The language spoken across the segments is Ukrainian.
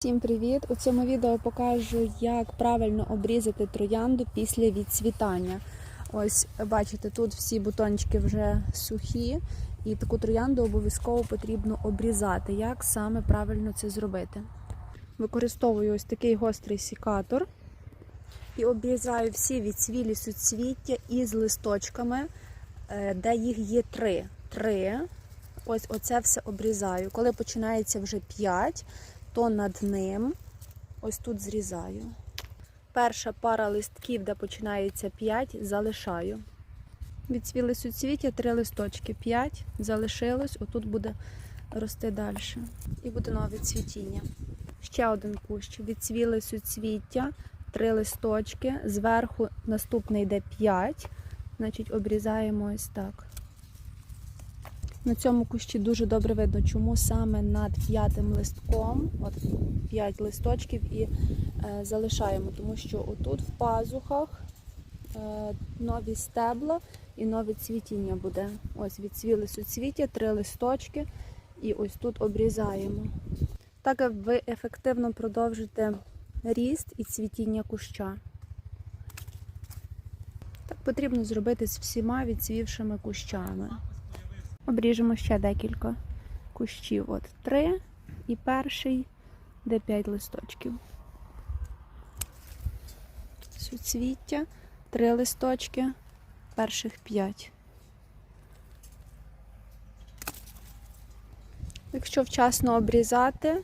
Всім привіт! У цьому відео покажу, як правильно обрізати троянду після відцвітання. Ось бачите, тут всі бутончики вже сухі, і таку троянду обов'язково потрібно обрізати. Як саме правильно це зробити? Використовую ось такий гострий сікатор і обрізаю всі відцвілі суцвіття із листочками, е, де їх є три. Три. Ось оце все обрізаю. Коли починається вже п'ять, то над ним ось тут зрізаю. Перша пара листків, де починається 5, залишаю. Відцвіли суцвіття, три листочки, 5, залишилось, отут буде рости далі. І буде нове цвітіння. Ще один кущ. Відцвіли суцвіття, три листочки, зверху наступний йде 5, значить обрізаємо ось так. На цьому кущі дуже добре видно, чому саме над п'ятим листком, от п'ять листочків, і е, залишаємо, тому що отут в пазухах е, нові стебла і нове цвітіння буде. Ось відцвіли суцвіття, три листочки, і ось тут обрізаємо. Так ви ефективно продовжите ріст і цвітіння куща. Так потрібно зробити з всіма відцвівшими кущами. Обріжемо ще декілька кущів. От три і перший, де п'ять листочків. Суцвіття, три листочки, перших п'ять. Якщо вчасно обрізати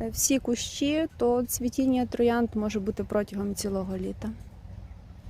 е, всі кущі, то цвітіння троянд може бути протягом цілого літа.